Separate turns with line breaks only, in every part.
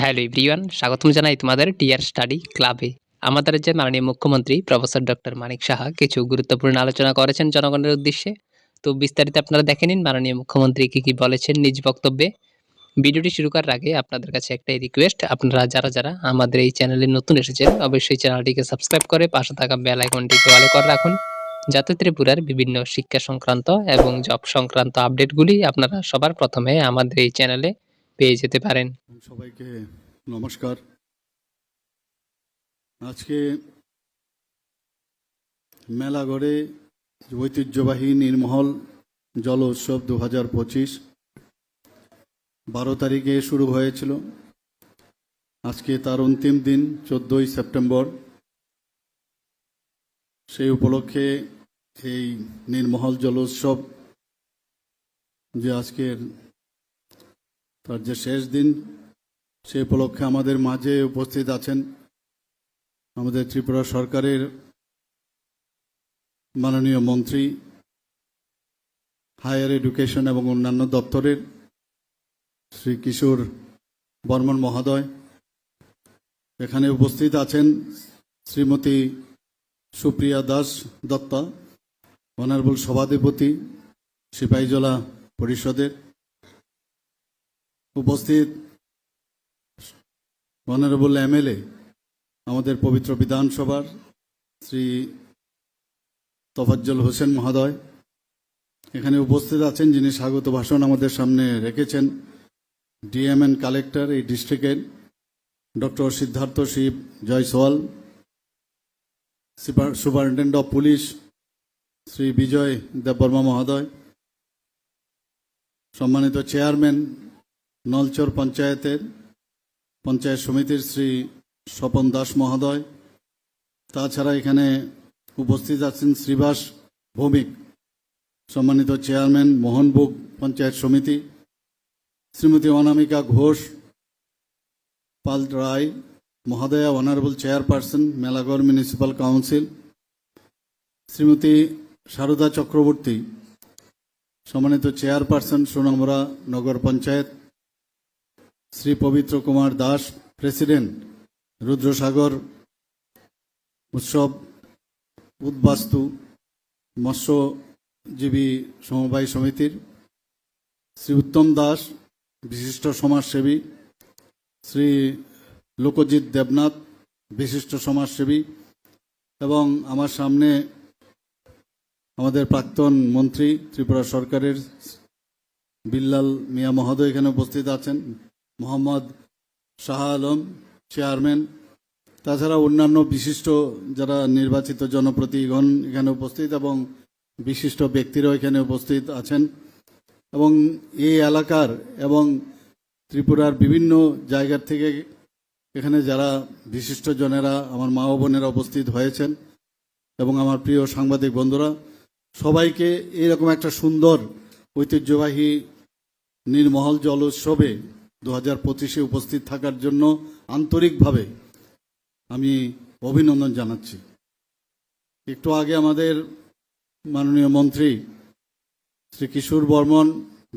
Hello everyone, স্বাগতম জানাই তোমাদের টিয়ার স্টাডি ক্লাবে। আমাদের যে মাননীয় মুখ্যমন্ত্রী প্রফেসর ডক্টর মানিক সাহা কিছু গুরুত্বপূর্ণ আলোচনা করেছেন জনগণের উদ্দেশ্যে। তো বিস্তারিত আপনারা দেখে নিন মাননীয় মুখ্যমন্ত্রী কী কী বলেছেন নিজ বক্তব্যে। ভিডিওটি শুরু করার আগে আপনাদের কাছে একটাই রিকোয়েস্ট আপনারা যারা যারা আমাদের এই চ্যানেলে নতুন এসেছেন, অবশ্যই চ্যানেলটিকে সাবস্ক্রাইব করে পাশে থাকা বেল আইকনটিকে অলে করে রাখুন। যাতে ত্রিপুরার বিভিন্ন শিক্ষা সংক্রান্ত এবং জব সংক্রান্ত আপডেটগুলি আপনারা সবার প্রথমে আমাদের এই চ্যানেলে পেয়ে যেতে পারেন।
সবাইকে নমস্কার। আজকে মেলাগড়ে ঐতিহ্যবাহী নির্মহল জল উৎসব দু হাজার পঁচিশ বারো তারিখে শুরু হয়েছিল। আজকে তার অন্তিম দিন, চোদ্দই সেপ্টেম্বর। সেই উপলক্ষে এই নির্মহল জল উৎসব যে আজকের তার যে শেষ দিন সে উপলক্ষে আমাদের মাঝে উপস্থিত আছেন আমাদের ত্রিপুরা সরকারের মাননীয় মন্ত্রী, হায়ার এডুকেশন এবং অন্যান্য দপ্তরের শ্রী কিশোর বর্মন মহোদয়। এখানে উপস্থিত আছেন শ্রীমতী সুপ্রিয়া দাস দত্তা, অনারেবল সভাধিপতি, সিপাহীজলা পরিষদের উপস্থিত অনারেবল এমএলএ আমাদের পবিত্র বিধানসভার শ্রী তফাজ্জল হোসেন মহোদয়। এখানে উপস্থিত আছেন যিনি স্বাগত ভাষণ আমাদের সামনে রেখেছেন। ডিএমএন কালেক্টর এই ডিস্ট্রিক্টের doctor Siddhartha Shiv Jaiswal, super- superintendent of police Shri Bijoy Debbarma মহোদয়, সম্মানিত চেয়ারম্যান নলচর পঞ্চায়েতের পঞ্চায়েত সমিতির শ্রী স্বপন দাস মহোদয়, তাছাড়া এখানে উপস্থিত আছেন শ্রীবাস ভৌমিক, সম্মানিত চেয়ারম্যান মোহনবুক পঞ্চায়েত সমিতি, Shrimati Anamika Ghosh, Pal Roy মহোদয়া, honourable chairperson Melagarh municipal council, Shrimati Sarada Chakraborty, সম্মানিত চেয়ারপারসন সোনামরা নগর পঞ্চায়েত শ্রী পবিত্র কুমার দাস, প্রেসিডেন্ট রুদ্রসাগর উৎসব, উদ্বাস্তু মৎস্যজীবী সমবায় সমিতির, শ্রী উত্তম দাস, বিশিষ্ট সমাজসেবী, শ্রী লোকজিৎ দেবনাথ, বিশিষ্ট সমাজসেবী এবং আমার সামনে আমাদের প্রাক্তন মন্ত্রী ত্রিপুরা সরকারের বিল্লাল মিয়া মহোদয় এখানে উপস্থিত আছেন। মোহাম্মদ শাহ আলম, চেয়ারম্যান। তাছাড়া অন্যান্য বিশিষ্ট যারা নির্বাচিত জনপ্রতিনিধিগণ এখানে উপস্থিত এবং বিশিষ্ট ব্যক্তিরাও এখানে উপস্থিত আছেন। এবং এই এলাকার এবং ত্রিপুরার বিভিন্ন জায়গার থেকে এখানে যারা বিশিষ্ট জনেরা, আমার মা বোনেরা উপস্থিত হয়েছেন এবং আমার প্রিয় সাংবাদিক বন্ধুরা, সবাইকে এরকম একটা সুন্দর ঐতিহ্যবাহী নির্মহল জল উৎসবে দু হাজার পঁচিশে উপস্থিত থাকার জন্য আন্তরিকভাবে আমি অভিনন্দন জানাচ্ছি। একটু আগে আমাদের মাননীয় মন্ত্রী শ্রী কিশোর বর্মন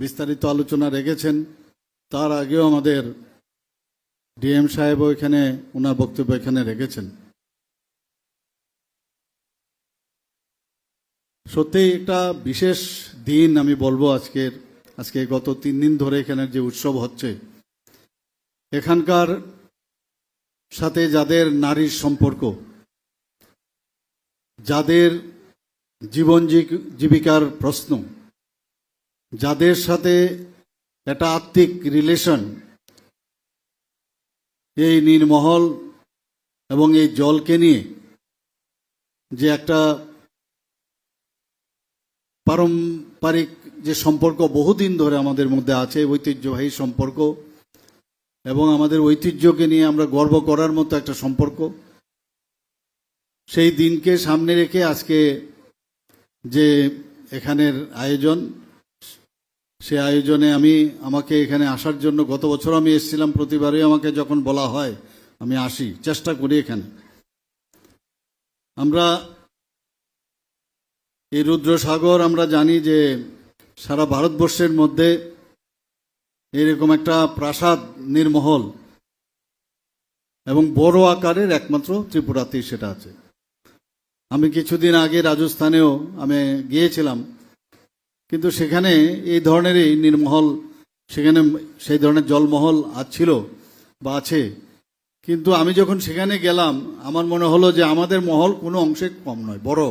বিস্তারিত আলোচনা রেখেছেন। তার আগেও আমাদের ডিএম সাহেবও এখানে ওনার বক্তব্য এখানে রেখেছেন। সত্যি একটা বিশেষ দিন আমি বলব আজকের, আজকে গত তিন দিন ধরে এখানে যে উৎসব হচ্ছে এখানকার সাথে যাদের নারীর সম্পর্ক, যাদের জীবন জীবিকার প্রশ্ন, যাদের সাথে একটা আত্মিক রিলেশন এই নির্মহল এবং এই জলকে নিয়ে যে একটা পারম্পরিক যে সম্পর্ক বহুদিন ধরে আমাদের মধ্যে আছে, ঐতিহ্যবাহী সম্পর্ক এবং আমাদের ঐতিহ্যকে নিয়ে আমরা গর্ব করার মতো একটা সম্পর্ক। সেই দিনকে সামনে রেখে আজকে যে এখানের আয়োজন, সে আয়োজনে আমি, আমাকে এখানে আসার জন্য গত বছর আমি এসেছিলাম, প্রতিবারই আমাকে যখন বলা হয়, আমি আসি, চেষ্টা করি এখানে। আমরা এই রুদ্রসাগর আমরা জানি যে সারা ভারতবর্ষের মধ্যে এরকম একটা প্রাসাদ নির্মহল এবং বড় আকারের একমাত্র ত্রিপুরাতেই সেটা আছে। আমি কিছুদিন আগে রাজস্থানেও আমি গিয়েছিলাম, কিন্তু সেখানে এই ধরনেরই নির্মহল, সেখানে সেই ধরনের জলমহল ছিল বা আছে। কিন্তু আমি যখন সেখানে গেলাম, আমার মনে হলো যে আমাদের মহল কোনো অংশে কম নয়, বড়,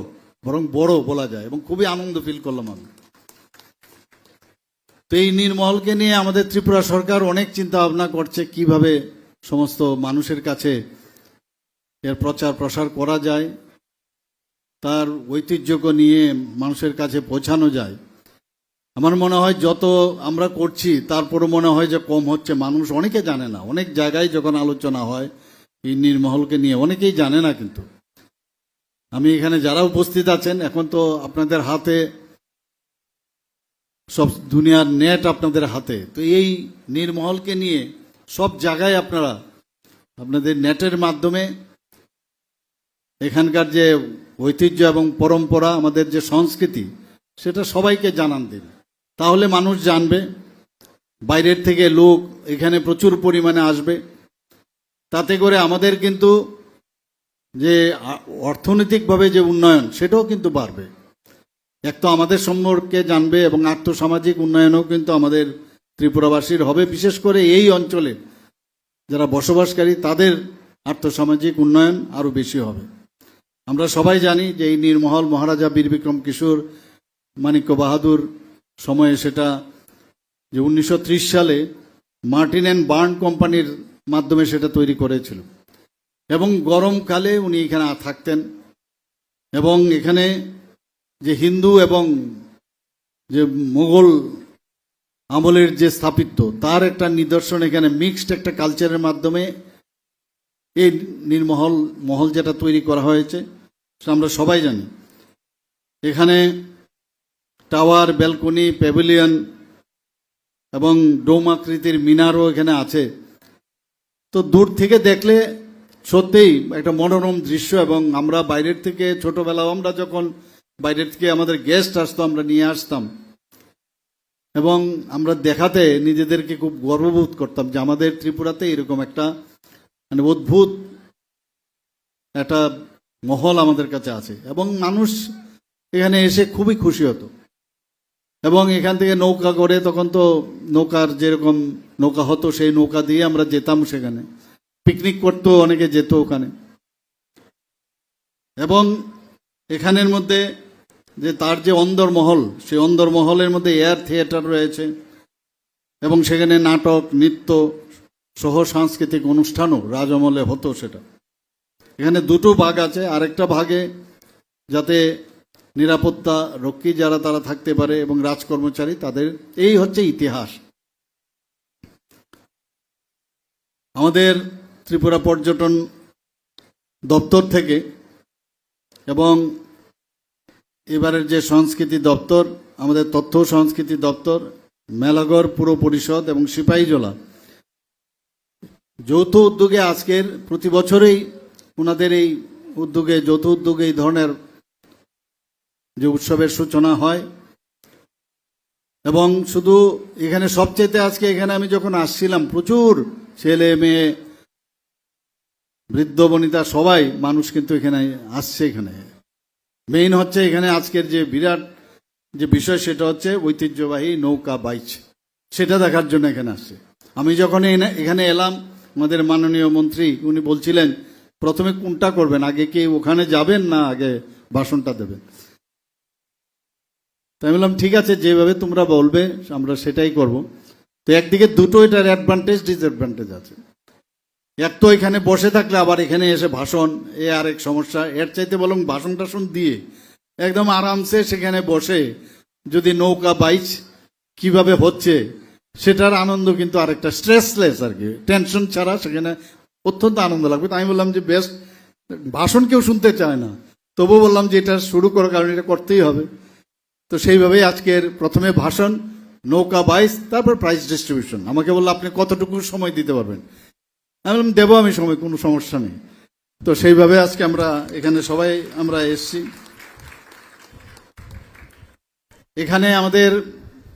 বরং বড় বলা যায় এবং খুবই আনন্দ ফিল করলাম আমি। তো এই নির্মহলকে নিয়ে আমাদের ত্রিপুরা সরকার অনেক চিন্তা ভাবনা করছে কীভাবে সমস্ত মানুষের কাছে এর প্রচার প্রসার করা যায়, তার ঐতিহ্যকে নিয়ে মানুষের কাছে পৌঁছানো যায়। আমার মনে হয় যত আমরা করছি তারপরে মনে হয় যে কম হচ্ছে। মানুষ অনেকে জানে না। অনেক জায়গায় যখন আলোচনা হয়, এই নির্মহলকে নিয়ে অনেকেই জানে না কিন্তু। আমি এখানে যারা উপস্থিত আছেন, এখন তো আপনাদের হাতে সব দুনিয়ার নেট আপনাদের হাতে। তো এই নির্মহলকে নিয়ে সব জায়গায় আপনারা আপনাদের নেটের মাধ্যমে এখানকার যে ঐতিহ্য এবং পরম্পরা, আমাদের যে সংস্কৃতি, সেটা সবাইকে জানান দিন। তাহলে মানুষ জানবে, বাইরের থেকে লোক এখানে প্রচুর পরিমাণে আসবে। তাতে করে আমাদের কিন্তু যে অর্থনৈতিকভাবে যে উন্নয়ন, সেটাও কিন্তু বাড়বে। এক তো আমাদের সম্পর্কে জানবে এবং আর্থসামাজিক উন্নয়নও কিন্তু আমাদের ত্রিপুরাবাসীর হবে। বিশেষ করে এই অঞ্চলে যারা বসবাসকারী, তাদের আর্থসামাজিক উন্নয়ন আরও বেশি হবে। আমরা সবাই জানি যে এই নির্মহল মহারাজা বীর বিক্রম কিশোর মানিক্য বাহাদুর সময়ে সেটা যে উনিশশো ত্রিশ সালে মার্টিন অ্যান্ড বার্ন কোম্পানির মাধ্যমে সেটা তৈরি করেছিল। এবং গরমকালে উনি এখানে থাকতেন এবং এখানে যে হিন্দু এবং যে মুঘল আমলের যে স্থাপিত্ব তার একটা নিদর্শন এখানে মিক্সড একটা কালচারের মাধ্যমে এই নির্মহল মহল যেটা তৈরি করা হয়েছে আমরা সবাই জানি। এখানে টাওয়ার, ব্যালকনি, প্যাভিলিয়ন এবং ডোম আকৃতির মিনারও এখানে আছে। তো দূর থেকে দেখলে সত্যিই একটা মনোরম দৃশ্য এবং আমরা বাইরের থেকে ছোটবেলাও আমরা যখন বাইরের থেকে আমাদের গেস্ট আসতো, আমরা নিয়ে আসতাম। এবং আমরা দেখাতে নিজেদেরকে খুব গর্ববোধ করতাম যে আমাদের ত্রিপুরাতে এরকম একটা মানে অদ্ভুত একটা মহল আমাদের কাছে আছে। এবং মানুষ এখানে এসে খুবই খুশি হতো। এবং এখান থেকে নৌকা করে তখন তো নৌকার যেরকম নৌকা হতো, সেই নৌকা দিয়ে আমরা যেতাম সেখানে। পিকনিক করতো অনেকে যেত ওখানে। এবং এখানের মধ্যে যে তার যে অন্দরমহল সেই অন্দরমহলের মধ্যে এয়ার থিয়েটার রয়েছে এবং সেখানে নাটক, নৃত্য, সহ সাংস্কৃতিক অনুষ্ঠানও রাজমহলে হতো সেটা। এখানে দুটো ভাগ আছে, আরেকটা ভাগে যাতে নিরাপত্তা রক্ষী যারা তারা থাকতে পারে এবং রাজকর্মচারী, তাদের এই হচ্ছে ইতিহাস। আমাদের ত্রিপুরা পর্যটন দপ্তর থেকে এবং এবারের যে সংস্কৃতি দপ্তর, আমাদের তথ্য সংস্কৃতি দপ্তর মেলাগড় পুর পরিষদ এবং সিপাহীজলা। যৌথ উদ্যোগে আজকের প্রতি বছরেই ওনাদের এই উদ্যোগে, যৌথ উদ্যোগে এই ধরনের যে উৎসবের সূচনা হয়। এবং শুধু এখানে সবচেয়ে আজকে এখানে আমি যখন আসছিলাম, প্রচুর ছেলে মেয়ে, বৃদ্ধ বনিতা সবাই মানুষ কিন্তু এখানে আসছে এখানে। মেইন হচ্ছে এখানে আজকের যে বিরাট যে বিষয়, সেটা হচ্ছে ঐতিহ্যবাহী নৌকা বাইচ। সেটা দেখার জন্য এখানে আসছে। আমি যখন এখানে এলাম, আমাদের মাননীয় মন্ত্রী, উনি বলছিলেন, প্রথমে কোনটা করবেন? আগে কি ওখানে যাবেন না আগে ভাষণটা দেবেন? তাই বললাম, ঠিক আছে, যেভাবে তোমরা বলবে, আমরা সেটাই করব। তো একদিকে দুটো এটার অ্যাডভান্টেজ ডিসঅ্যাডভান্টেজ আছে। এক তো এখানে বসে থাকলে আবার এখানে এসে ভাষণ, এ আরেক সমস্যা। এর চাইতে বলুন ভাষণ টাষণ দিয়ে, একদম আরামসে সেখানে বসে যদি নৌকা বাইচ, কীভাবে হচ্ছে, সেটার আনন্দ কিন্তু আরেকটা স্ট্রেসলেস আর কি। টেনশন ছাড়া সেখানে অত্যন্ত আনন্দ লাগবে। আমি বললাম যে বেস্ট ভাষণ কেউ শুনতে চায় না। তবু বললাম যে এটা শুরু করার কারণে এটা করতেই হবে। তো সেইভাবেই আজকের প্রথমে ভাষণ, নৌকা বাইস তারপর প্রাইস ডিস্ট্রিবিউশন আমাকে বলল, আপনি কতটুকু সময় দিতে পারবেন? আমি বললাম, দেবো আমি সময়, কোনো সমস্যা নেই। তো সেইভাবে আজকে আমরা এখানে সবাই আমরা এসছি। এখানে আমাদের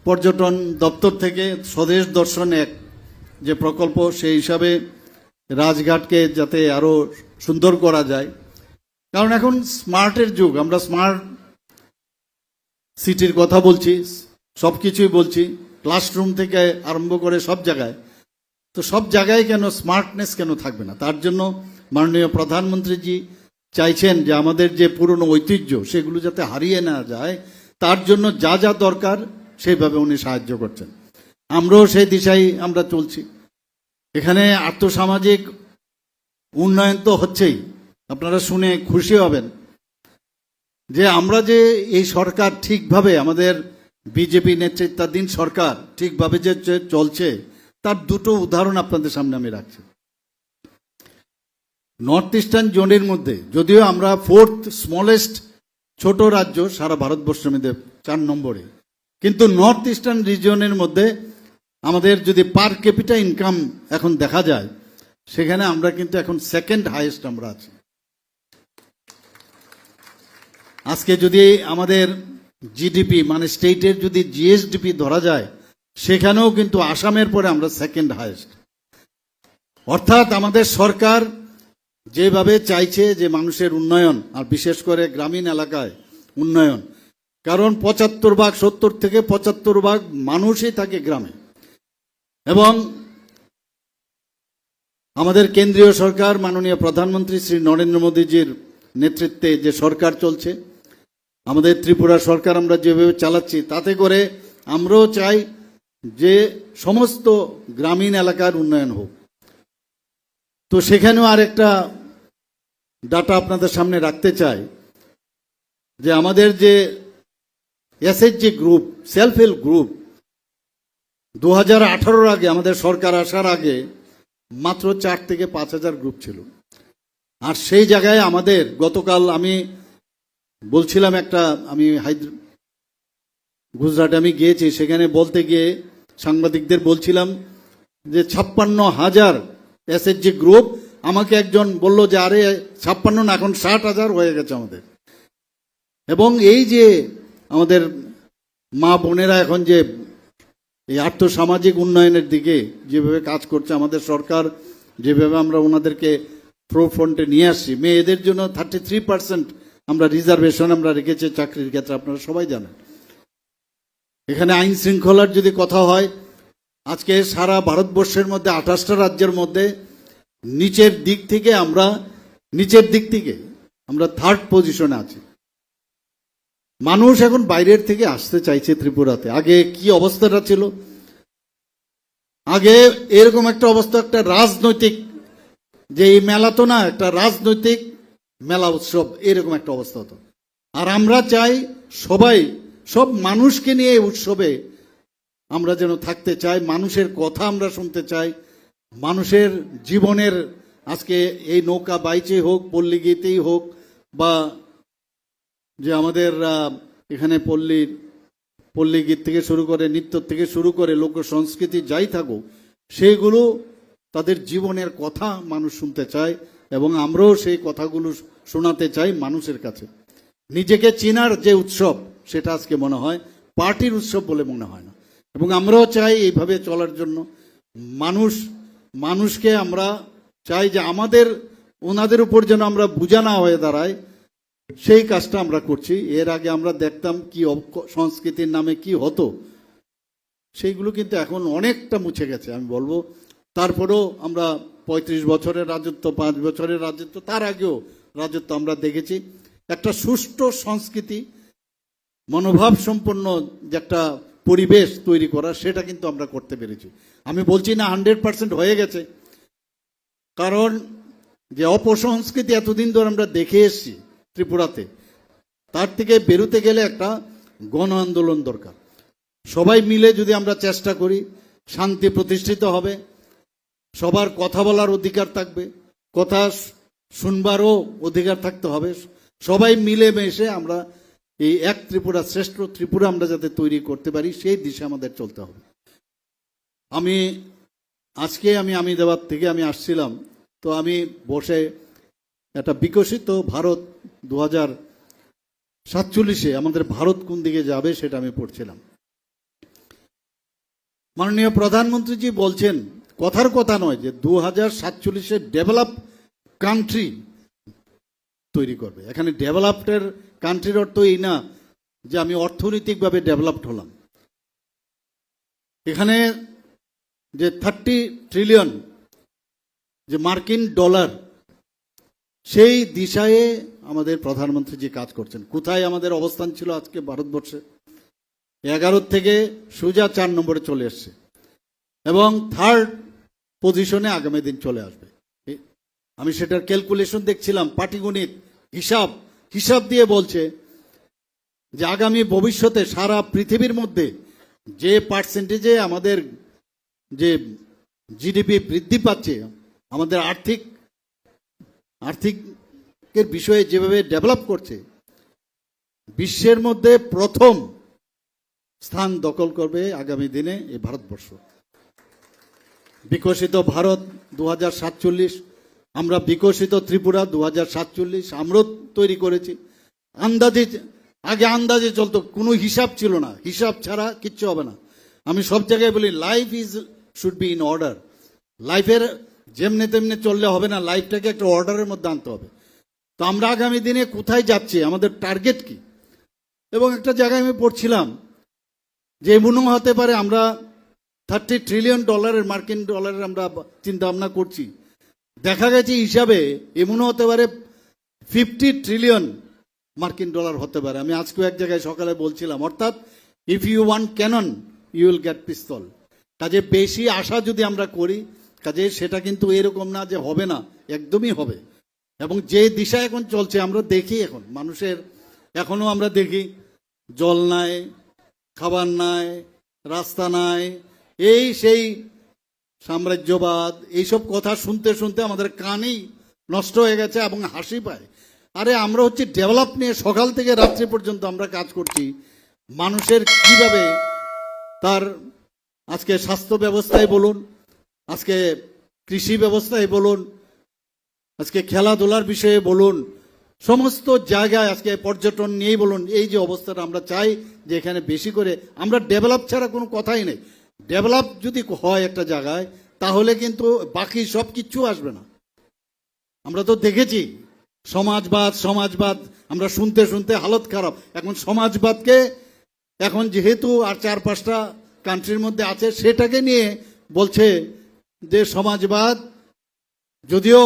পর্যটন দপ্তর থেকে স্বদেশ দর্শন এক যে প্রকল্প, সেই হিসাবে রাজঘাটকে যাতে আরও সুন্দর করা যায়। কারণ এখন স্মার্টের যুগ, আমরা স্মার্ট সিটির কথা বলছি সব কিছুই বলছি, ক্লাসরুম থেকে আরম্ভ করে সব জায়গায়। তো সব জায়গায় কেন স্মার্টনেস কেন থাকবে না? তার জন্য মাননীয় প্রধানমন্ত্রীজি চাইছেন যে আমাদের যে পুরনো ঐতিহ্য সেগুলো যাতে হারিয়ে না যায়, তার জন্য যা যা দরকার সেইভাবে উনি সাহায্য করছেন। আমরাও সেই দিশায় আমরা চলছি। এখানে আর্থসামাজিক উন্নয়ন তো হচ্ছেই। আপনারা শুনে খুশি হবেন যে আমরা যে এই সরকার ঠিকভাবে আমাদের বিজেপি নেতৃত্বাধীন সরকার ঠিকভাবে যে চলছে তার দুটো উদাহরণ আপনাদের সামনে আমি রাখছি। নর্থ ইস্টার্ন জোনের মধ্যে, যদিও আমরা ফোর্থ স্মলেস্ট ছোট রাজ্য সারা ভারতবর্ষের মধ্যে চার নম্বরে, কিন্তু নর্থ ইস্টার্ন রিজিয়নের মধ্যে আমাদের যদি পার ক্যাপিটা ইনকাম এখন দেখা যায়, সেখানে আমরা কিন্তু এখন সেকেন্ড হাইয়েস্ট আমরা আছি। আজকে যদি আমাদের জিডিপি মানে স্টেটের যদি জিএসডিপি ধরা যায় সেখানেও কিন্তু আসামের পরে আমরা সেকেন্ড হায়েস্ট অর্থাৎ আমাদের সরকার যেভাবে চাইছে যে মানুষের উন্নয়ন, আর বিশেষ করে গ্রামীণ এলাকায় উন্নয়ন, কারণ পঁচাত্তর ভাগ, সত্তর থেকে পঁচাত্তর ভাগ মানুষই থাকে গ্রামে। এবং আমাদের কেন্দ্রীয় সরকার, মাননীয় প্রধানমন্ত্রী শ্রী নরেন্দ্র মোদীজির নেতৃত্বে যে সরকার চলছে, আমাদের ত্রিপুরা সরকার আমরা যেভাবে চালাচ্ছি, তাতে করে আমরাও চাই যে সমস্ত গ্রামীণ এলাকার উন্নয়ন হোক। তো সেখানেও আর একটা ডাটা আপনাদের সামনে রাখতে চাই, যে আমাদের যে SHG group self help group দু হাজার আগে, আমাদের সরকার আসার আগে মাত্র চার থেকে পাঁচ হাজার গ্রুপ ছিল। আর সেই জায়গায় আমাদের গতকাল আমি বলছিলাম একটা, আমি হায়দ্র, গুজরাটে আমি গিয়েছি, সেখানে বলতে গিয়ে সাংবাদিকদের বলছিলাম যে ছাপ্পান্ন হাজার এসএসজি গ্রুপ আমাকে একজন বলল যে, আরে, ছাপ্পান্ন না, এখন ষাট হাজার হয়ে গেছে আমাদের। এবং এই যে আমাদের মা বোনেরা এখন যে এই আর্থসামাজিক উন্নয়নের দিকে যেভাবে কাজ করছে, আমাদের সরকার যেভাবে আমরা ওনাদেরকে প্রো ফ্রন্টে নিয়ে আসছি, মেয়েদের জন্য থার্টি থ্রি পার্সেন্ট আমরা রিজার্ভেশন আমরা রেখেছি চাকরির ক্ষেত্রে, আপনারা সবাই জানেন। এখানে আইন শৃঙ্খলার যদি কথা হয়, আজকে সারা ভারতবর্ষের মধ্যে আঠাশটা রাজ্যের মধ্যে নিচের দিক থেকে আমরা, নিচের দিক থেকে আমরা থার্ড পজিশনে আছি। মানুষ এখন বাইরের থেকে আসতে চাইছে ত্রিপুরাতে। আগে কি অবস্থাটা ছিল? আগে এরকম একটা অবস্থা, একটা রাজনৈতিক, যে এই মেলা তো না, একটা রাজনৈতিক মেলা উৎসব, এরকম একটা অবস্থা হতো। আর আমরা চাই সবাই সব মানুষকে নিয়ে উৎসবে আমরা যেন থাকতে চাই, মানুষের কথা আমরা শুনতে চাই, মানুষের জীবনের আজকে এই নৌকা বাইচে হোক পল্লীগীতেই হোক, বা যে আমাদের এখানে পল্লীর পল্লী গীত থেকে শুরু করে নৃত্য থেকে শুরু করে লোক সংস্কৃতি যাই থাকুক সেইগুলো তাদের জীবনের কথা মানুষ শুনতে চায় এবং আমরাও সেই কথাগুলো শোনাতে চাই মানুষের কাছে। নিজেকে চেনার যে উৎসব সেটা আজকে মনে হয় পার্টির উৎসব বলে মনে হয় না। এবং আমরাও চাই এইভাবে চলার জন্য। মানুষ, মানুষকে আমরা চাই যে আমাদের, ওনাদের উপর যেন আমরা বোঝা না হয়ে দাঁড়ায়, সেই কাজটা আমরা করছি। এর আগে আমরা দেখতাম কি সংস্কৃতির নামে কি হতো। সেইগুলো কিন্তু এখন অনেকটা মুছে গেছে, আমি বলব। তারপরেও আমরা পঁয়ত্রিশ বছরের রাজত্ব, পাঁচ বছরের রাজত্ব, তার আগেও রাজত্ব আমরা দেখেছি। একটা সুষ্ঠু সংস্কৃতি মনোভাব সম্পন্ন যে একটা পরিবেশ তৈরি করা, সেটা কিন্তু আমরা করতে পেরেছি। আমি বলছি না হান্ড্রেড পার্সেন্ট হয়ে গেছে। কারণ যে অপসংস্কৃতি এতদিন ধরে আমরা দেখে এসেছি ত্রিপুরাতে, তার থেকে বেরোতে গেলে একটা গণ আন্দোলন দরকার। সবাই মিলে যদি আমরা চেষ্টা করি, শান্তি প্রতিষ্ঠিত হবে, সবার কথা বলার অধিকার থাকবে, কথা শুনবারও অধিকার থাকতে হবে, সবাই মিলে মিশে আমরা এই এক ত্রিপুরা শ্রেষ্ঠ ত্রিপুরা আমরা যাতে তৈরি করতে পারি, সেই দিশে আমাদের চলতে হবে। আমি, আজকে আমি আমিদাবাদ থেকে আমি আসছিলাম, তো আমি বসে একটা বিকশিত ভারত দু হাজার সাতচল্লিশে আমাদের ভারত কোন দিকে যাবে সেটা আমি পড়ছিলাম। মাননীয় প্রধানমন্ত্রীজি বলছেন, কথার কথা নয় যে দু হাজার সাতচল্লিশে ডেভেলপ কান্ট্রি তৈরি করবে। এখানে ডেভেলপডের কান্ট্রির অর্থ এই না যে আমি অর্থনৈতিকভাবে ডেভেলপড হলাম। এখানে যে থার্টি ট্রিলিয়ন যে মার্কিন ডলার, সেই দিশায় আমাদের প্রধানমন্ত্রী যে কাজ করছেন। কোথায় আমাদের অবস্থান ছিল আজকে ভারতবর্ষে? এগারো থেকে সোজা চার নম্বরে চলে এসছে এবং থার্ড পজিশনে আগামী দিন চলে আসবে। আমি সেটার ক্যালকুলেশন দেখছিলাম, পাটিগণিত, হিসাব হিসাব দিয়ে বলছে যে আগামী ভবিষ্যতে সারা পৃথিবীর মধ্যে যে পার্সেন্টেজে আমাদের যে জিডিপি বৃদ্ধি পাচ্ছে, আমাদের আর্থিক, আর্থিকের বিষয়ে যেভাবে ডেভেলপ করছে, বিশ্বের মধ্যে প্রথম স্থান দখল করবে আগামী দিনে এই ভারতবর্ষ। বিকশিত ভারত দু হাজার সাতচল্লিশ আমরা বিকশিত ত্রিপুরা দু হাজার সাতচল্লিশ আমরাও তৈরি করেছি। আন্দাজে, আগে আন্দাজে চলতো, কোনো হিসাব ছিল না। হিসাব ছাড়া কিচ্ছু হবে না। আমি সব জায়গায় বলি life is should be in order লাইফের যেমনে তেমনি চললে হবে না লাইফটাকে একটা অর্ডারের মধ্যে আনতে হবে। তো আমরা আগামী দিনে কোথায় যাচ্ছি, আমাদের টার্গেট কি? এবং একটা জায়গায় আমি পড়ছিলাম যে এমনও হতে পারে আমরা থার্টি ট্রিলিয়ন ডলারের মার্কিন ডলারের আমরা চিন্তা ভাবনা করছি। দেখা গেছে হিসাবে এমনও হতে পারে ফিফটি ট্রিলিয়ন মার্কিন ডলার হতে পারে। আমি আজকেও এক জায়গায় সকালে বলছিলাম, অর্থাৎ if you want cannon you will get pistol কাজে বেশি আশা যদি আমরা করি, কাজে সেটা কিন্তু এরকম না যে হবে না, একদমই হবে। এবং যে দিশা এখন চলছে, আমরা দেখি এখন। মানুষের, এখনও আমরা দেখি, জল নাই, খাবার নাই, রাস্তা নাই, এই সেই সাম্রাজ্যবাদ, এইসব কথা শুনতে শুনতে আমাদের কানেই নষ্ট হয়ে গেছে এবং হাসি পায়। আরে, আমরা হচ্ছে ডেভেলপ নিয়ে সকাল থেকে রাত্রি পর্যন্ত আমরা কাজ করছি। মানুষের কীভাবে তার আজকে স্বাস্থ্য ব্যবস্থায় বলুন, আজকে কৃষি ব্যবস্থায় বলুন, আজকে খেলাধুলার বিষয়ে বলুন, সমস্ত জায়গায় আজকে পর্যটন নিয়েই বলুন, এই যে অবস্থাটা আমরা চাই যে এখানে বেশি করে, আমরা ডেভেলপ ছাড়া কোনো কথাই নেই। ডেভেলপ যদি হয় একটা জায়গায়, তাহলে কিন্তু বাকি সব কিচ্ছু আসবে না। আমরা তো দেখেছি, সমাজবাদ সমাজবাদ, আমরা শুনতে শুনতে হালত খারাপ। এখন সমাজবাদকে, এখন যেহেতু আর চার পাঁচটা কান্ট্রির মধ্যে আছে, সেটাকে নিয়ে বলছে যে সমাজবাদ, যদিও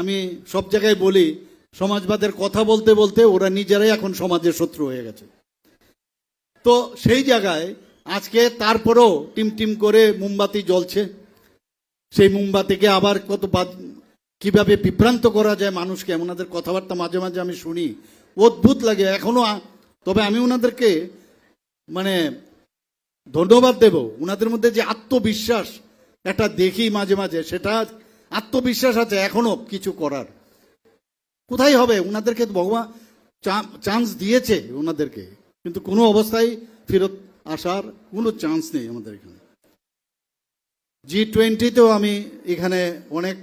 আমি সব জায়গায় বলি, সমাজবাদের কথা বলতে বলতে ওরা নিজেরাই এখন সমাজের শত্রু হয়ে গেছে। তো সেই জায়গায় আজকে তারপরেও টিম টিম করে মোমবাতি জ্বলছে। সেই মোমবাতিকে আবার কত কীভাবে বিভ্রান্ত করা যায় মানুষকে? ওনাদের কথাবার্তা মাঝে মাঝে আমি শুনি। অদ্ভুত লাগে। এখনও তবে আমি ওনাদেরকে মানে ধন্যবাদ দেব। ওনাদের মধ্যে যে আত্মবিশ্বাস একটা দেখি মাঝে মাঝে, সেটা আত্মবিশ্বাস আছে এখনও কিছু করার। কোথায় হবে? ওনাদেরকে ভগবান চান্স দিয়েছে ওনাদেরকে। কিন্তু কোনো অবস্থায় ফেরত আসার কোনো চান্স নেই আমাদের এখানে। জি টোয়েন্টিতেও আমি এখানে অনেক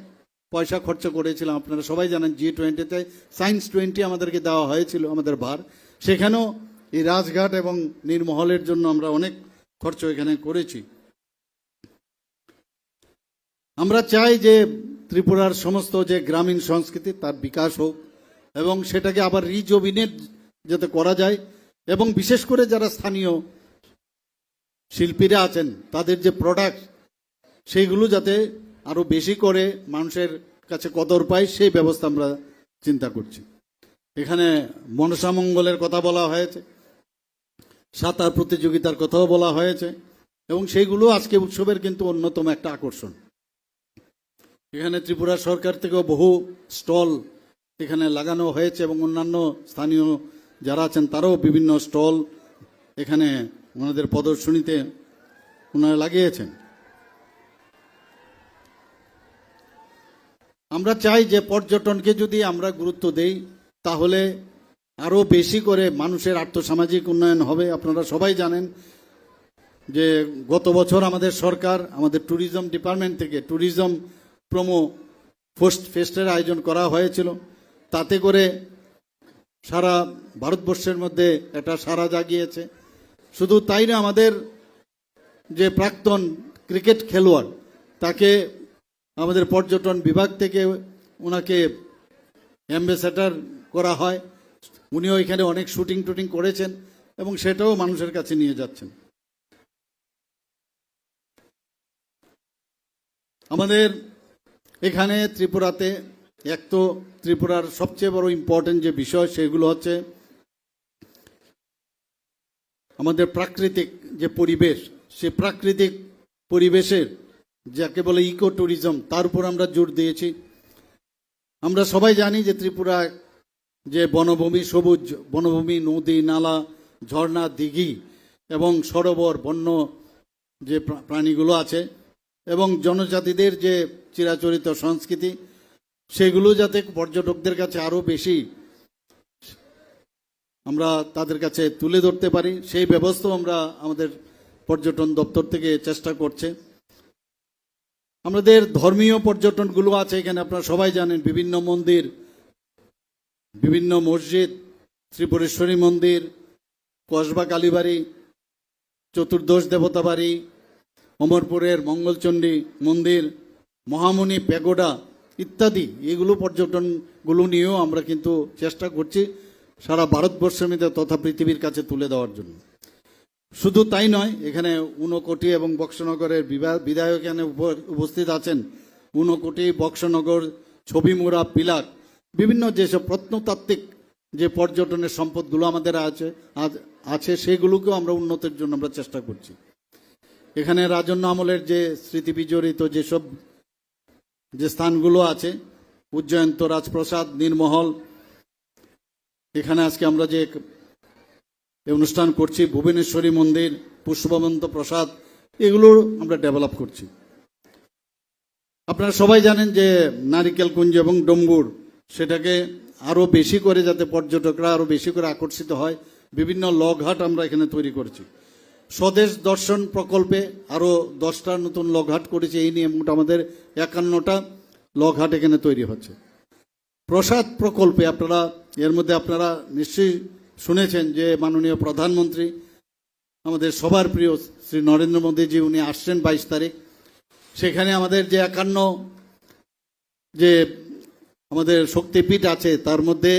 পয়সা খরচ করেছিলাম। আপনারা সবাই জানেন জি টোয়েন্টিতে সায়েন্স টোয়েন্টি আমাদেরকে দেওয়া হয়েছিল, আমাদের ভার সেখানেও এই রাজঘাট এবং নির্মহলের জন্য আমরা অনেক খরচ এখানে করেছি। আমরা চাই যে ত্রিপুরার সমস্ত যে গ্রামীণ সংস্কৃতি, তার বিকাশ হোক এবং সেটাকে আবার রিজোবিনেট যাতে করা যায় এবং বিশেষ করে যারা স্থানীয় শিল্পীরা আছেন, তাদের যে প্রোডাক্ট সেইগুলো যাতে আরও বেশি করে মানুষের কাছে কদর পায়, সেই ব্যবস্থা আমরা চিন্তা করছি। এখানে মনসামঙ্গলের কথা বলা হয়েছে, সাঁতার প্রতিযোগিতার কথাও বলা হয়েছে, এবং সেইগুলো আজকে উৎসবের কিন্তু অন্যতম একটা আকর্ষণ। এখানে ত্রিপুরা সরকার থেকেও বহু স্টল এখানে লাগানো হয়েছে, এবং অন্যান্য স্থানীয় যারা আছেন, তারাও বিভিন্ন স্টল এখানে ওনাদের প্রদর্শনীতে ওনারা লাগিয়েছেন। আমরা চাই যে পর্যটনকে যদি আমরা গুরুত্ব দেই, তাহলে আরও বেশি করে মানুষের আর্থসামাজিক উন্নয়ন হবে। আপনারা সবাই জানেন যে গত বছর আমাদের সরকার আমাদের ট্যুরিজম ডিপার্টমেন্ট থেকে ট্যুরিজম প্রোমো ফোস্ট ফেস্টের আয়োজন করা হয়েছিল। তাতে করে সারা ভারতবর্ষের মধ্যে একটা সারা জাগিয়েছে। শুধু তাই না, আমাদের যে প্রাক্তন ক্রিকেট খেলোয়াড়, তাকে আমাদের পর্যটন বিভাগ থেকে ওনাকে অ্যাম্বাসেডার করা হয়। উনিও এখানে অনেক শুটিং টুটিং করেছেন এবং সেটাও মানুষের কাছে নিয়ে যাচ্ছেন। আমাদের এখানে ত্রিপুরাতে, এক তো ত্রিপুরার সবচেয়ে বড় ইম্পর্টেন্ট যে বিষয়, সেগুলো হচ্ছে আমাদের প্রাকৃতিক যে পরিবেশ, সে প্রাকৃতিক পরিবেশের যাকে বলে ইকো ট্যুরিজম তার উপর আমরা জোর দিয়েছি। আমরা সবাই জানি যে ত্রিপুরা যে বনভূমি সবুজ, বনভূমি, নদী, নালা, ঝর্ণা, দিঘি এবং সরোবর, বন্য যে প্রা- প্রাণীগুলো আছে এবং জনজাতিদের যে চিরাচরিত সংস্কৃতি, সেগুলো যাতে পর্যটকদের কাছে আরও বেশি আমরা তাদের কাছে তুলে ধরতে পারি। সেই ব্যবস্থাও আমরা আমাদের পর্যটন দপ্তর থেকে চেষ্টা করছে। আমাদের ধর্মীয় পর্যটনগুলো আছে এখানে, আপনারা সবাই জানেন, বিভিন্ন মন্দির, বিভিন্ন মসজিদ, ত্রিপুরেশ্বরী মন্দির, কসবা কালীবাড়ি, চতুর্দশ দেবতা বাড়ি, অমরপুরের মঙ্গলচণ্ডী মন্দির, মহামণি প্যাগোডা ইত্যাদি। এগুলো পর্যটনগুলো নিয়েও আমরা কিন্তু চেষ্টা করছি। সারা ভারতবর্ষের মধ্যে তথা পৃথিবীর কাছে তুলে দেওয়ার জন্য। শুধু তাই নয়, এখানে ঊনকোটি এবং বক্সনগরের বিধায়ক এখানে উপ- উপস্থিত আছেন। ঊনকোটি বক্সনগর, ছবিমুড়া পিলাক বিভিন্ন যেসব প্রত্নতাত্ত্বিক যে পর্যটনের সম্পদগুলো আমাদের আছে আছে সেগুলোকেও আমরা উন্নতির জন্য আমরা চেষ্টা করছি। এখানে রাজন্য আমলের যে স্মৃতি বিজড়িত যেসব, যে স্থানগুলো আছে, উজ্জয়ন্ত রাজপ্রসাদ, নীরমহল এখানে আজকে আমরা যে অনুষ্ঠান করছি, ভুবনেশ্বরী মন্দির, পুষ্পবন্ত প্রসাদ এগুলো আমরা ডেভেলপ করছি। আপনারা সবাই জানেন যে নারিকেল কুঞ্জ এবং ডম্বুর সেটাকে আরও বেশি করে যাতে পর্যটকরা আরও বেশি করে আকর্ষিত হয়, বিভিন্ন লগঘাট আমরা এখানে তৈরি করছি। স্বদেশ দর্শন প্রকল্পে আরও দশটা নতুন লগঘাট করেছি, এই নিয়ে মোট আমাদের একান্নটা লগঘাট এখানে তৈরি হচ্ছে। প্রসাদ প্রকল্পে আপনারা এর মধ্যে আপনারা নিশ্চয়ই শুনেছেন যে মাননীয় প্রধানমন্ত্রী, আমাদের সবার প্রিয় শ্রী নরেন্দ্র মোদীজি, উনি আসছেন বাইশ তারিখ। সেখানে আমাদের যে একান্ন যে আমাদের শক্তিপীঠ আছে, তার মধ্যে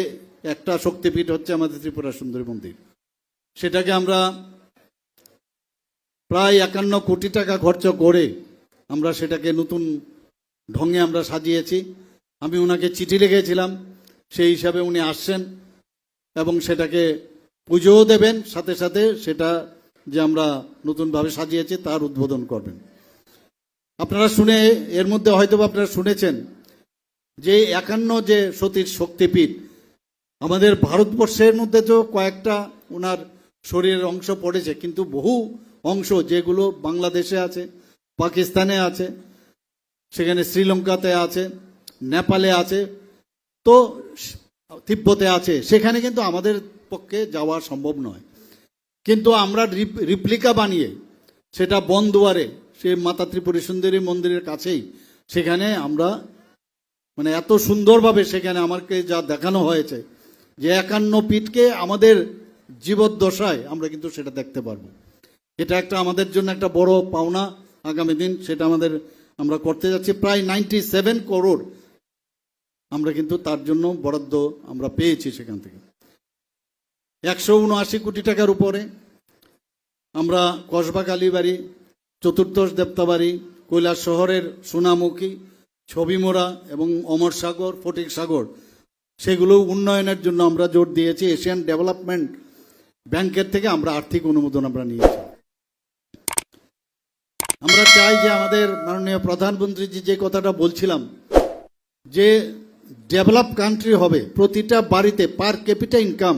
একটা শক্তিপীঠ হচ্ছে আমাদের ত্রিপুরা সুন্দরী মন্দির। সেটাকে আমরা প্রায় একান্ন কোটি টাকা খরচ করে আমরা সেটাকে নতুন ঢঙে আমরা সাজিয়েছি। আমি ওনাকে চিঠি লিখেছিলাম সেই হিসাবে উনি আসছেন এবং সেটাকে পুজোও দেবেন, সাথে সাথে সেটা যে আমরা নতুনভাবে সাজিয়েছি তার উদ্বোধন করবেন। আপনারা শুনে, এর মধ্যে হয়তো আপনারা শুনেছেন যে একান্ন যে সতীর শক্তিপীঠ, আমাদের ভারতবর্ষের মধ্যে তো কয়েকটা ওনার শরীরের অংশ পড়েছে, কিন্তু বহু অংশ যেগুলো বাংলাদেশে আছে, পাকিস্তানে আছে, সেখানে শ্রীলঙ্কাতে আছে, নেপালে আছে তো তিব্বতে আছে, সেখানে কিন্তু আমাদের পক্ষে যাওয়া সম্ভব নয়। কিন্তু আমরা রিপ- রিপ্লিকা বানিয়ে সেটা বনদুয়ারে সে মাতা ত্রিপুরী সুন্দরী মন্দিরের কাছেই সেখানে আমরা মানে এত সুন্দরভাবে সেখানে আমাকে যা দেখানো হয়েছে যে একান্ন পিঠকে আমাদের জীবদ্দশায় আমরা কিন্তু সেটা দেখতে পারব। এটা একটা আমাদের জন্য একটা বড় পাওনা আগামী দিন, সেটা আমাদের, আমরা করতে যাচ্ছি। প্রায় নাইনটি সেভেন করোড় আমরা কিন্তু তার জন্য বরাদ্দ আমরা পেয়েছি সেখান থেকে। একশো উনআশি কোটি টাকার উপরে আমরা কসবা কালীবাড়ি চতুর্দশ দেবতাবাড়ি, কৈলাস শহরের সোনামুখী, ছবিমোড়া এবং অমর সাগর, ফটিক সাগর, সেগুলো উন্নয়নের জন্য আমরা জোর দিয়েছি। এশিয়ান ডেভেলপমেন্ট ব্যাংকের থেকে আমরা আর্থিক অনুমোদন আমরা নিয়েছি। আমরা চাই যে আমাদের মাননীয় প্রধানমন্ত্রী জি যে কথাটা বলছিলাম, যে ডেভেলপ কান্ট্রি হবে, প্রতিটা বাড়িতে পার ক্যাপিটা ইনকাম।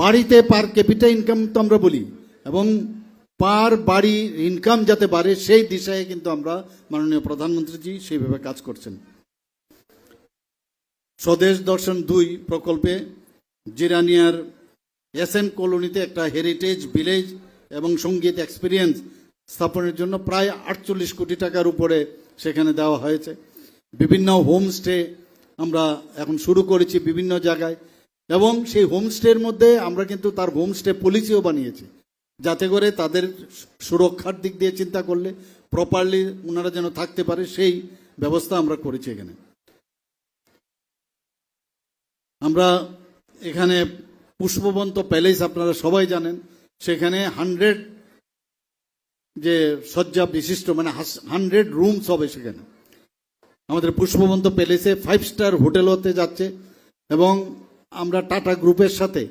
বাড়িতে পার ক্যাপিটা ইনকাম তো আমরা বলি, এবং পার বাড়ি ইনকাম যাতে বাড়ে, সেই দিশায় কিন্তু আমরা মাননীয় প্রধানমন্ত্রীজি সেইভাবে কাজ করছেন। স্বদেশ দর্শন দুই প্রকল্পে জিরানিয়ার এসএন কলোনিতে একটা হেরিটেজ ভিলেজ এবং সংগীত এক্সপিরিয়েন্স স্থাপনের জন্য প্রায় আটচল্লিশ কোটি টাকার উপরে সেখানে দেওয়া হয়েছে। বিভিন্ন হোমস্টে আমরা এখন শুরু করেছি বিভিন্ন জায়গায়। এবং সেই হোমস্টের মধ্যে আমরা কিন্তু তার হোমস্টে পলিসিও বানিয়েছি, যাতে করে তাদের সুরক্ষার দিক দিয়ে চিন্তা করলে প্রপারলি ওনারা যেন থাকতে পারে, সেই ব্যবস্থা আমরা করেছি এখানে। আমরা এখানে পুষ্পবন্ত প্যালেস আপনারা সবাই জানেন, সেখানে হান্ড্রেড যে শয্যা বিশিষ্ট মানে হান্ড্রেড রুমস হবে সেখানে। আমাদের পুষ্পবন্ত প্যালেসে ফাইভ স্টার হোটেল হতে যাচ্ছে এবং আমরা টাটা গ্রুপের সাথে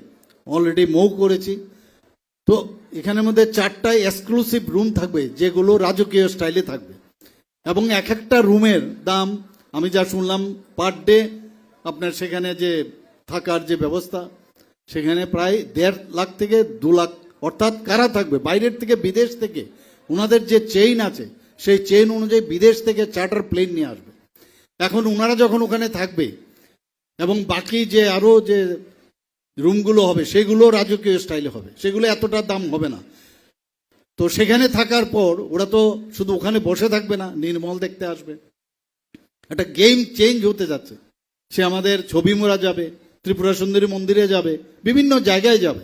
অলরেডি মৌ করেছি। তো এখানের মধ্যে চারটা এক্সক্লুসিভ রুম থাকবে, যেগুলো রাজকীয় স্টাইলে থাকবে। এবং এক একটা রুমের দাম, আমি যা শুনলাম পার ডে আপনার সেখানে যে থাকার যে ব্যবস্থা, সেখানে প্রায় দেড় লাখ থেকে দু লাখ, অর্থাৎ কারা থাকবে? বাইরের থেকে বিদেশ থেকে, ওনাদের যে চেইন আছে, সেই চেইন অনুযায়ী বিদেশ থেকে চার্টার প্লেন নিয়ে আসবে। এখন ওনারা যখন ওখানে থাকবে, এবং বাকি যে আরও যে রুমগুলো হবে, সেগুলো রাজকীয় স্টাইলে হবে। সেগুলো এতটা দাম হবে না। তো সেখানে থাকার পর ওরা তো শুধু ওখানে বসে থাকবে না, নির্মল দেখতে আসবে। একটা গেম চেঞ্জ হতে যাচ্ছে। সে আমাদের ছবি মোড়া যাবে, ত্রিপুরা সুন্দরী মন্দিরে যাবে, বিভিন্ন জায়গায় যাবে।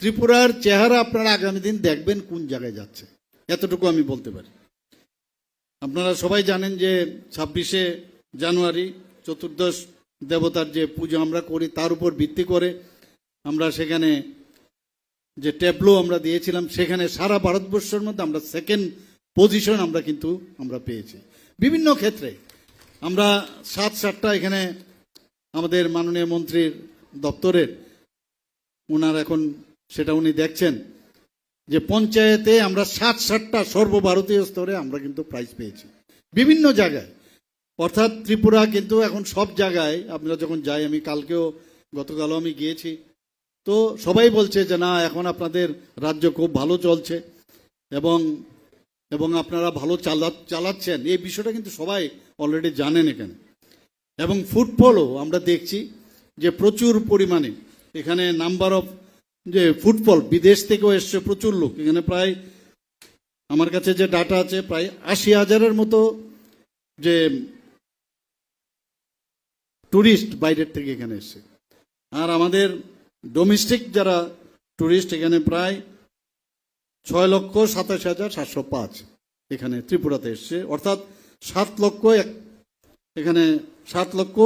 ত্রিপুরার চেহারা আপনারা আগামী দিন দেখবেন কোন জায়গায় যাচ্ছে। এতটুকু আমি বলতে পারি। আপনারা সবাই জানেন যে ছাব্বিশে জানুয়ারি চতুর্দশ দেবতার যে পুজো আমরা করি, তার উপর ভিত্তি করে আমরা সেখানে যে ট্যাবলো আমরা দিয়েছিলাম, সেখানে সারা ভারতবর্ষের মধ্যে আমরা সেকেন্ড পজিশন আমরা কিন্তু আমরা পেয়েছি। বিভিন্ন ক্ষেত্রে আমরা সাত সাতটা এখানে আমাদের মাননীয় মন্ত্রীর দপ্তরের ওনার এখন সেটা উনি দেখছেন যে পঞ্চায়েতে আমরা সাত সাতটা সর্বভারতীয় স্তরে আমরা কিন্তু প্রাইজ পেয়েছি। বিভিন্ন জায়গায় অর্থাৎ ত্রিপুরা কিন্তু এখন সব জায়গায় আমরা যখন যাই, আমি কালকেও, গতকালও আমি গিয়েছি, তো সবাই বলছে যে না, এখন আপনাদের রাজ্য খুব ভালো চলছে এবং এবং আপনারা ভালো চালা, চালাচ্ছেন। এই বিষয়টা কিন্তু সবাই অলরেডি জানেন এখানে। এবং ফুটফলও আমরা দেখছি যে প্রচুর পরিমাণে। এখানে নাম্বার অফ যে ফুটফল বিদেশ থেকেও এসছে প্রচুর লোক। এখানে প্রায়, আমার কাছে যে ডাটা আছে, প্রায় আশি হাজারের মতো যে টুরিস্ট বাইরের থেকে এখানে এসছে। আর আমাদের ডোমেস্টিক যারা টুরিস্ট এখানে প্রায় ছয় লক্ষ সাতাশ হাজার সাতশো পাঁচ এখানে ত্রিপুরাতে এসছে। অর্থাৎ সাত লক্ষ এক- এখানে সাত লক্ষ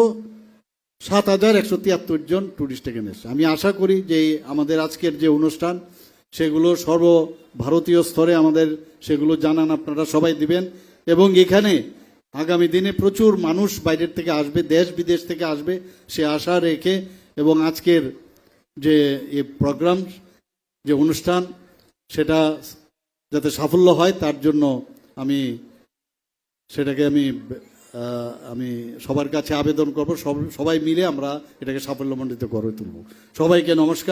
সাত হাজার একশো তিয়াত্তর জন টুরিস্ট এখানে এসছে। আমি আশা করি যে আমাদের আজকের যে অনুষ্ঠান, সেগুলো সর্বভারতীয় স্তরে আমাদের সেগুলো জানান আপনারা সবাই দিবেন এবং এখানে আগামী দিনে প্রচুর মানুষ বাইরের থেকে আসবে, দেশ বিদেশ থেকে আসবে, সে আশা রেখে এবং আজকের যে এই প্রোগ্রাম, যে অনুষ্ঠান, সেটা যাতে সাফল্য হয়, তার জন্য আমি সেটাকে আমি আমি সবার কাছে আবেদন করব। সব, সবাই মিলে আমরা এটাকে সাফল্যমণ্ডিত করে তুলব। সবাইকে নমস্কার।